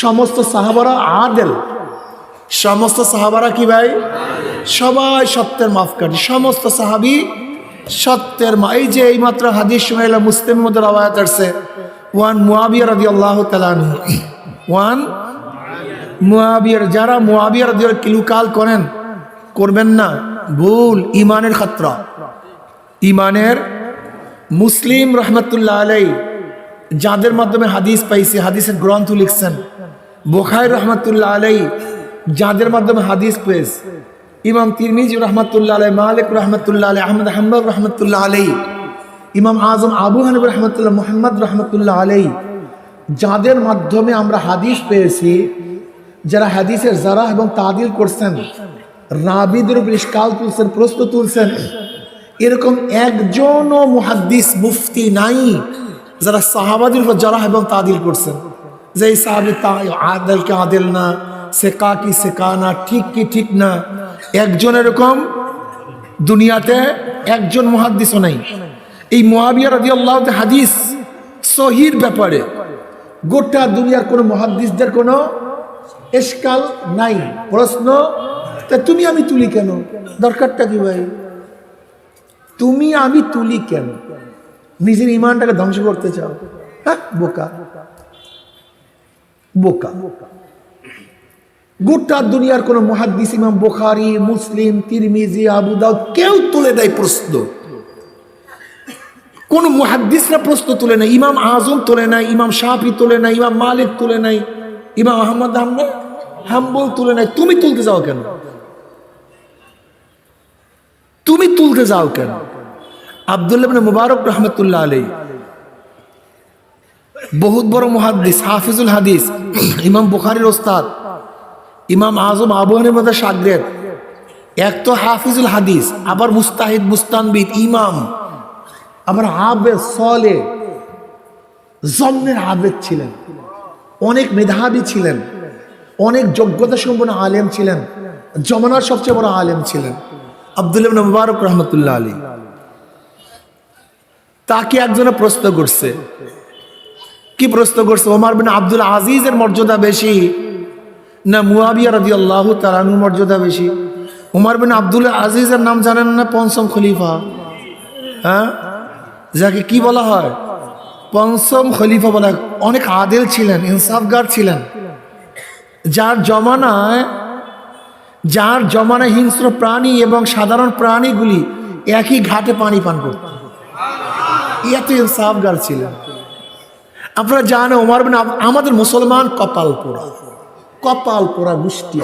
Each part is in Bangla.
সমস্ত সাহাবারা আদেল। সমস্ত সাহাবারা কি ভাই? সবাই সত্যের মাফকারী সমস্ত সাহাবি সত্যের মা এই যে এইমাত্র হাদিস শুনাইলা মুসলিমের মধ্যে রবায়াত আসছে। ওয়ান মুয়াবিয়া রাদি আল্লাহ তালানু ওয়ান মুয়াবিয়ার যারা মুয়াবিয়া রাদি কিলুকাল করেন, করবেন না। ভুল ইমানের খাতরা। ইমানের মুসলিম রহমতুল্লাহ আলাই যাদের মাধ্যমে হাদিস পাইছে, হাদিসের গ্রন্থ লিখছেন। বোখাই রহমতুল্লাহ আলাই যাদের মাধ্যমে হাদিস পেয়েছে ইমাম তিরমিজ রহমতুল্লাহ আলাই মালিক রহমতুল্লাহ আলাই আহমদ হাম্বর রহমতুল্লাহ আলাই ইমাম আজম আবু হানিব রহমতুল্লাহ, মোহাম্মদ রহমতুল্লাহ আলাই যাদের মাধ্যমে আমরা হাদিস পেয়েছি, যারা হাদিসের জারা এবং তাদিল করছেন, রাবিদের উপর ইস্কাল তুলছেন, প্রশ্ন তুলছেন, এরকম একজনও মুহাদ্দিস মুফতি নাই যারা সাহাবাদের উপর যারা এবং তাদিল করছেন। যে এই সাহাবি তা আদেল কি আদেল না, সেকা কি সেকা না, ঠিক কি ঠিক না, একজন এরকম দুনিয়াতে একজন মুহাদ্দিসও নাই। এই মহাবিয়া রাজি আল্লাহ হাদিস সহির ব্যাপারে গোটা দুনিয়ার কোনো মহাদ্দিসদের কোনো এসকাল নাই, প্রশ্ন, তা তুমি আমি তুলি কেন? দরকারটা কি ভাই? তুমি আমি তুলি কেন? নিজের ইমানটাকে ধ্বংস করতে চাও? হ্যাঁ বোকা। বোকা। গোটা দুনিয়ার কোন মহাদ্দিস ইমাম বোখারি, মুসলিম, তিরমিজি, আবু দাউদ কেউ তুলে দেয় প্রশ্ন। কোন মুহাদ্দিসরা প্রশ্ন তুলে নেয়। ইমাম আজম তুলে নেয়, ইমাম শাহি তুলে নেয়, ইমাম মালিক তুলে নেয়, ইমাম আহমদ আহমদ হাম্বল তুলে নেয়। তুমি তুলতে যাও কেন? তুমি তুলতে যাও কেন? আবদুল্লাহ মুবারক রহমতুল্লাহ আলাই বহুত বড় মুহাদ্দিস, হাফিজুল হাদিস, ইমাম বুখারির ওস্তাদ, ইমাম আজম আবু হানিফার সাগরেদ, এক তো হাফিজুল হাদিস, আবার মুস্তাহিদ, মুস্তানবিদ, ইমাম, আবার আবেদ সলে জন্মের আবেদ ছিলেন। অনেক মেধাবী ছিলেন, অনেক যোগ্যতা সম্পন্ন আলেম ছিলেন, জমানার সবচেয়ে বড় আলেম ছিলেন। আব্দুল মুবারক রহমতুল্লাহ আলী তাকে একজনে প্রশ্ন করছে কি প্রশ্ন করছে? ওমর বিন আব্দুল আজিজের মর্যাদা বেশি না মুয়াবিয়া রাজি আল্লাহ তালানুর মর্যাদা বেশি? উমর বিন আব্দুল আজিজের নাম জানেন না পঞ্চম খলিফা? হ্যাঁ? যাকে কি বলা হয়? পঞ্চম খলিফা বলা অনেক আদেল ছিলেন, ইনসাফগার ছিলেন। যার জমানায় যার জমানায় হিংস্র প্রাণী এবং সাধারণ প্রাণীগুলি একই ঘাটে পানি পান করত এত ইনসাফগার ছিলেন। আপনারা জানেন ওমর বিন আমাদের মুসলমান কপাল পোড়া। কপাল পোড়া গোষ্ঠী।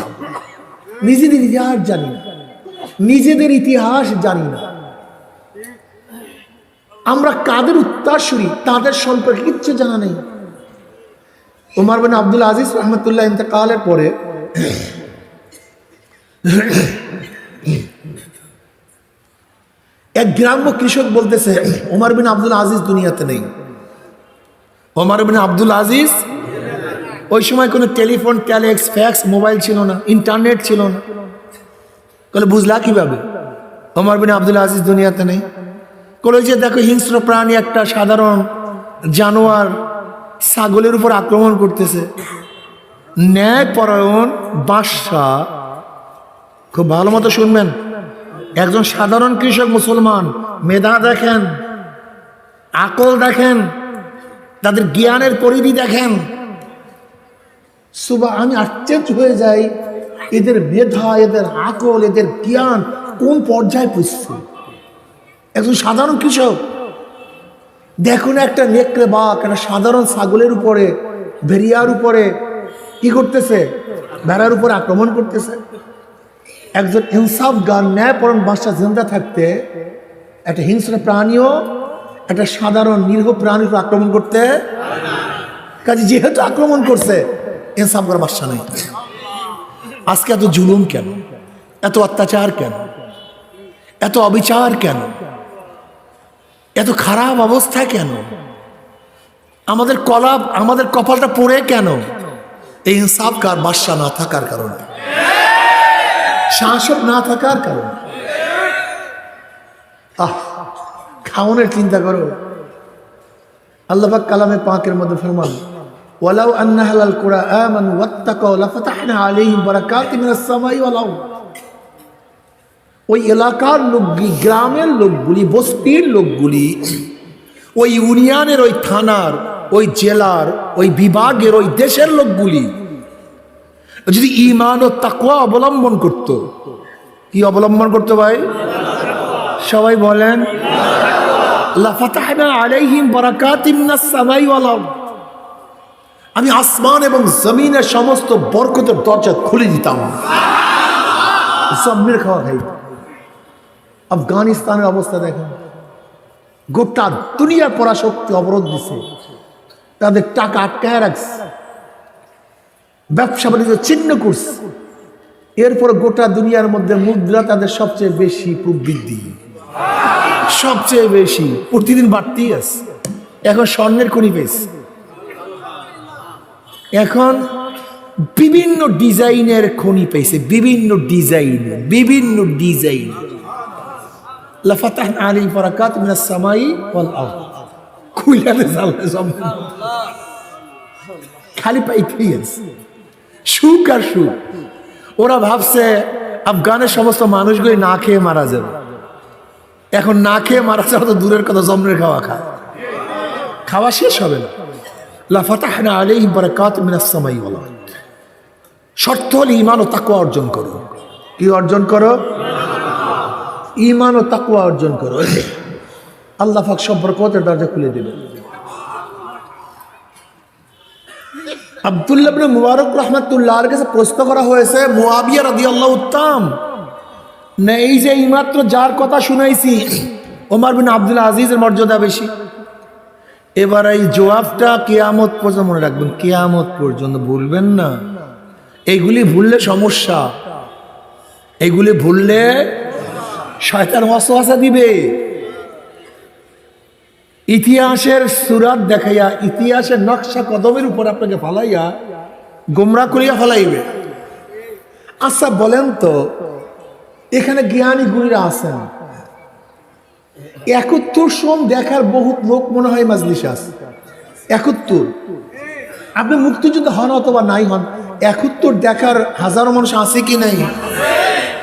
নিজেদের ইতিহাস জানি না। নিজেদের ইতিহাস জানি না। আমরা কাদের উত্তরসূরি, তাদের সম্পর্কে কিচ্ছু জানা নেই। ওমর বিন আব্দুল আজিজ রহমতুল্লাহ ইন্তকালের পরে এক গ্রাম্য কৃষক বলতেছে, ওমর বিন আব্দুল আজিজ দুনিয়াতে নেই। ওমর বিন আব্দুল আজিজ, ওই সময় কোনো টেলিফোন, ট্যালেক্স, ফ্যাক্স, মোবাইল ছিল না, ইন্টারনেট ছিল না। বলে বুঝলা কীভাবে? ওমর বিন আব্দুল আজিজ দুনিয়াতে নেই। কলে যে দেখো হিংস্র প্রাণী একটা সাধারণ জানোয়ার ছাগলের উপর আক্রমণ করতেছে। ন্যায়পরায়ণ বাদশাহ খুব ভালো মতো শুনবেন। একজন সাধারণ কৃষক মুসলমান, মেধা দেখেন, আকল দেখেন তাদের জ্ঞানের পরিধি দেখেন। সুবা, আমি আশ্চর্য হয়ে যাই। এদের মেধা, এদের আকল, এদের জ্ঞান কোন পর্যায়ে পুষছে একজন সাধারণ কৃষক, দেখুন একটা নেকড়ে বাঘ, একটা সাধারণ ছাগলের উপরে ভেরিয়ার উপরে কি করতেছে? ভেড়ার উপরে আক্রমণ করতেছে। একজন ইনসাফ গান ন্যায়পরণ বাসা জিন্দা থাকতে, একটা হিংস্র প্রাণীও একটা সাধারণ নিরীহ প্রাণীর আক্রমণ করতে কাজে যেহেতু আক্রমণ করছে, ইনসাফ করার বাসা নেই। আজকে এত জুলুম কেন? এত অত্যাচার কেন? এত অবিচার কেন? এত খারাপ অবস্থা কেন? আমাদের কলাপ আমাদের কপালটা পড়ে কেন? এই ইনসাফ কার বাসা না থাকার কারণে। শাসক না থাকার কারণে। আহ খাওয়ানোর চিন্তা করো। আল্লাহবাক কালামে পাকের মধ্যে ফরমান, ওয়ালাউ আন্না হালাল কুরা আমানু ওয়াত্তাকাউ লাফাতাহনা আলাইহিম বারাকাতিন মিনাস সামাই ওয়াল আরদ। ওই এলাকার লোকগুলি, গ্রামের লোকগুলি, বস্তির লোকগুলি, ওই ইউনিয়নের ওই থানার, ওই জেলার, ওই বিভাগের, ওই দেশের লোকগুলি, যদি ইমান ও তাকুয়া অবলম্বন করত, কি অবলম্বন করতো ভাই? সবাই বলেন আমি আসমান এবং জমিনের সমস্ত বরকতের দরজা খুলে দিতাম। সবমের খাওয়া আফগানিস্তানের অবস্থা দেখেন। গোটা দুনিয়ার পরাশক্তি অবরোধ দিছে। তাদের টাকা আটকায় রাখছে। ব্যবসা বাণিজ্য চিহ্ন করছে। এরপর গোটা দুনিয়ার মধ্যে মুদ্রা তাদের সবচেয়ে বেশি প্রবৃদ্ধি। সবচেয়ে বেশি। প্রতিদিন বাড়তেই আছে। এখন স্বর্ণের খনি পেয়েছে এখন বিভিন্ন ডিজাইনের খনি পেয়েছে, বিভিন্ন ডিজাইন বিভিন্ন ডিজাইন। লাফাতাহ আলী বরাকাত মিনাস সামাই ওয়াল আরদ। খুইলাতে জানলে সব। খালি পাইতেই আছে। সুখ আর সুখ। ওরা ভাবছে, আফগানের সমস্ত মানুষগুলি না খেয়ে মারা যাবে। এখন না খেয়ে মারা যাওয়া তো দূরের কথা জমনের খাওয়া খায় খাওয়া শেষ হবে না। লাফাতাহনা আলাইহি বারাকাত মিনাস সামাই ওয়াল আরদ। শর্ত হলে ইমান ও তাকওয়া অর্জন করো। কি অর্জন করো? ইমান ও তাকওয়া অর্জন করো। আল্লাহ পাক সব বরকতের দরজা খুলে দিলেন আব্দুল্লাহ মুবারক রহমাতুল্লাহর কাছে প্রশ্ন করা হয়েছে মুয়াবিয়া রাদিয়াল্লাহু উত্তম না, এই যে এইমাত্র যার কথা শুনাইছি, ওমর বিন আব্দুল আজিজের মর্যাদা বেশি। এবার এই জবাবটা কেয়ামত পর্যন্ত মনে রাখবেন, কেয়ামত পর্যন্ত ভুলবেন না। এইগুলি ভুললে সমস্যা। এইগুলি ভুললে শয়তান ওয়াসওয়াসা দিবে। ইতিহাসের সুরাত দেখাইয়া, ইতিহাসের নকশা কদমের উপর আপনাকে ফালাইয়া, গোমরা করিয়া ফালাইবে। আচ্ছা বলেন তো এখানে জ্ঞানী গুণীরা আছেন। একাত্তর সোম দেখার বহুত লোক মনে হয় মাজলিসে আছে। একাত্তর। আপনি মুক্তিযুদ্ধ হন অথবা নাই হন, একাত্তর দেখার হাজারো মানুষ আছে কি নাই?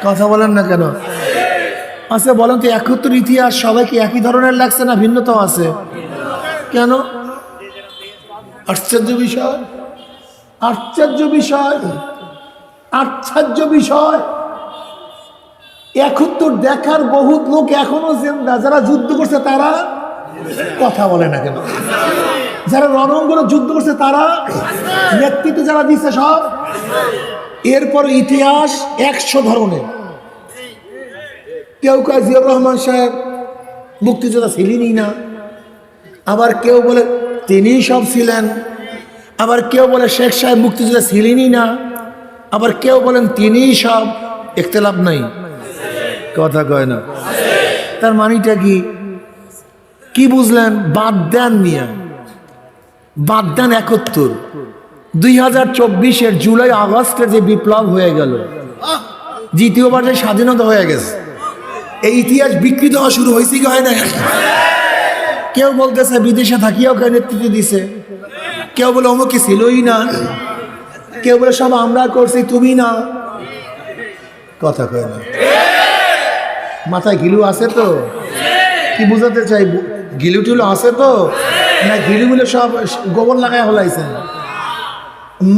কথা বলেন না কেন? আচ্ছা বলেন তো একাত্তর ইতিহাস সবাইকে একই ধরনের লাগছে না ভিন্নতাও আছে? কেন? আশ্চর্য বিষয়। আশ্চর্য বিষয়। আশ্চর্য বিষয়। একাত্তর দেখার বহুত লোক এখনও জিন্দা। যারা যুদ্ধ করছে তারা কথা বলে না কেন? যারা রণাঙ্গনে যুদ্ধ করছে তারা নেতৃত্ব যারা দিচ্ছে সব, এরপর ইতিহাস একশো ধরনের। কেউ কয় জিয়র রহমান সাহেব মুক্তিযোদ্ধা ছিলেনই না। আবার কেউ বলে তিনিই সব ছিলেন। আবার কেউ বলে শেখ সাহেব মুক্তিযোদ্ধা ছিলেনই না। আবার কেউ বলেন তিনিই সব একতেলাভ নাই। কথা কয় না। তার মানিটা কি? কি বুঝলেন? বাদ দেন মিয়া। বাদ দেন একাত্তর। দুই হাজার চব্বিশের জুলাই, আগস্টের যে বিপ্লব হয়ে গেল, দ্বিতীয়বার যে স্বাধীনতা হয়ে গেছে, এই ইতিহাস বিকৃত হওয়া শুরু হয়েছে কি হয় না কেউ বলতেছে, বিদেশে থাকিয়াও কেউ নেতৃত্ব দিছে। কেউ বলে, অমুকে ছিলই না? কেউ বলে, সব আমরা করছি, তুমি না। কথা কয় না। মাথায় গিলু আছে তো? কি বুঝাতে চাই? গিলু টিলু আছে তো? না, গিলু গুলো সব গোবর লাগায় হলাইছেন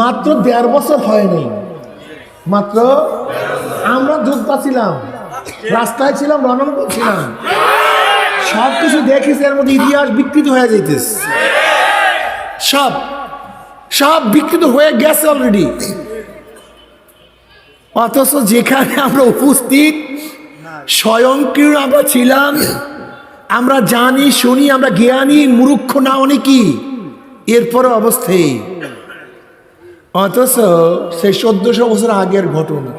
মাত্র দেড় বছর হয়নি মাত্র আমরা দুধ পাচ্ছিলাম, রাস্তায় ছিলাম রনন করছিলাম সব কিছু দেখেছি, এর মধ্যে ইতিহাস বিকৃত হয়ে যাইতেছে। সব সব বিকৃত হয়ে গেছে অলরেডি অথচ যেখানে আমরা উপস্থিত স্বয়ংক্রিয় আমরা ছিলাম। আমরা জানি, শুনি, আমরা জ্ঞানী, মূর্খ না অনেকই এরপর অবস্থায় অথচ সেই চোদ্দশো বছর আগের ঘটনা।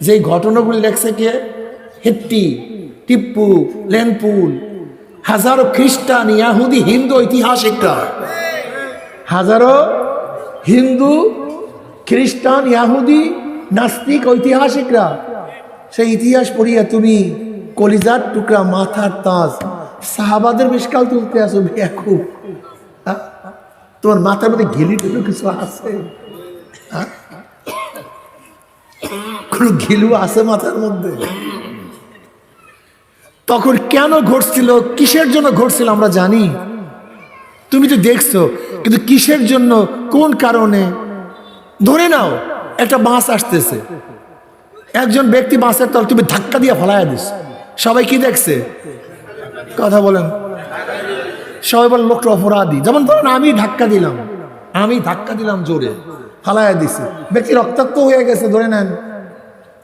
যেই ঘটনাগুলি লেখছে কে? হেট্টি, টিপ্পু, লেনপুল, হাজারো খ্রিস্টান, ইয়াহুদি, হিন্দু ঐতিহাসিকরা হাজারো হিন্দু, খ্রিস্টান, ইয়াহুদি, নাস্তিক, ঐতিহাসিকরা সেই ইতিহাস পড়িয়া তুমি কলিজার টুকরা, মাথার তাজ। সাহাবাদের মিসকাল তুলতে আসো খুব তোমার মাথার মধ্যে টেলু কিছু আছে? হ্যাঁ? কোনো ঘিলু আছে মাথার মধ্যে? তখন কেন ঘটছিল, কিসের জন্য ঘটছিল আমরা জানি? তুমি তো দেখছ, কিন্তু কিসের জন্য, কোন কারণে? ধরে নাও, একটা বাস আসতেছে। একজন ব্যক্তি বাসের তল তুমি ধাক্কা দিয়ে ফলাইয়া দিস। সবাই কি দেখছে? কথা বলেন। সবাই বলে লোকটা অপরাধী। যেমন ধরেন, আমি ধাক্কা দিলাম। আমি ধাক্কা দিলাম জোরে ফালাইয়া দিছি। ব্যক্তি রক্তাক্ত হয়ে গেছে, ধরে নেন।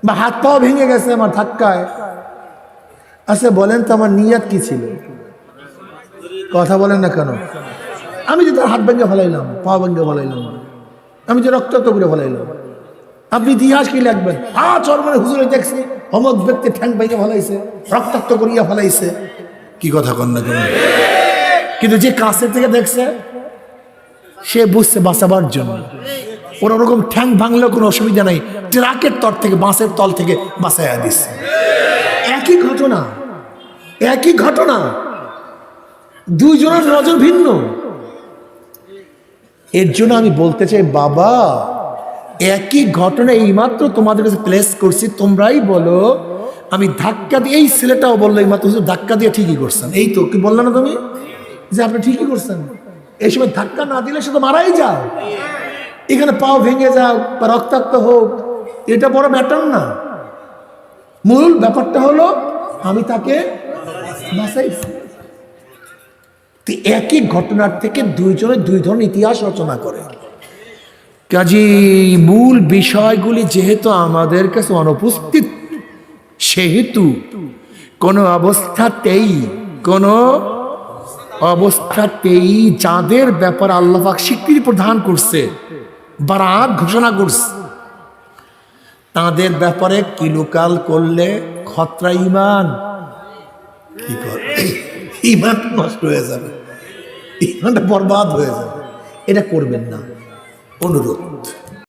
বা হাত পাও ভেঙে গেছে আমার ধাক্কায়। আচ্ছা বলেন তো আমার নিয়াত কি ছিল? কথা বলেন না কেন? আমি যে তার হাত ভেঙে ফেলাইলাম, পা ভেঙে ফেলাইলাম। আমি যে রক্তাক্ত করে ফেলাইলাম। আপনি ইতিহাস কি লিখবেন? আ চরমানে হুজুরে দেখছি অমক ব্যক্তি ঠ্যাং ভেঙে ফেলাইছে, রক্তাক্ত করিয়া ফেলাইছে। কি কথা কন না কিন্তু যে কাছের থেকে দেখছে, সে বুঝছে বাঁচাবার জন্য। ওর ওরকম ঠ্যাং ভাঙলেও কোনো অসুবিধা নাই। ট্রাকের তর থেকে, বাঁশের তল থেকে বাঁচাইয়া দিচ্ছে একই ঘটনা একই ঘটনা। দুইজনের নজর ভিন্ন। এর জন্য আমি বলতে চাই, বাবা একই ঘটনা এইমাত্র তোমাদের কাছে প্লেস করছি। তোমরাই বলো, আমি ধাক্কা দিয়ে এই ছেলেটাও বলল এইমাত্র ধাক্কা দিয়ে ঠিকই করছেন। এই তো, কি বললে না তুমি? যে আপনি ঠিকই করছেন। এই সময় ধাক্কা না দিলে সে তো মারাই যাও এখানে পাও ভেঙে যাও বা রক্তাক্ত হোক, এটা বড় ম্যাটার না। মূল ব্যাপারটা হলো, আমি তাকে একই ঘটনার থেকে দুইজনে দুই ধরনের ইতিহাস রচনা করে। কাজী মূল বিষয়গুলি যেহেতু আমাদের কাছে অনুপস্থিত, সেহেতু কোনো অবস্থাতেই কোনো অবস্থাতেই যাদের ব্যাপার আল্লাহাক স্বীকৃতি প্রদান করছে, বারাত ঘোষণা করছে, তাদের ব্যাপারে কিলুকাল করলে খতরা ইমান কি করে? ইমান নষ্ট হয়ে যাবে। ইমানটা বরবাদ হয়ে যাবে। এটা করবেন না। অনুরোধ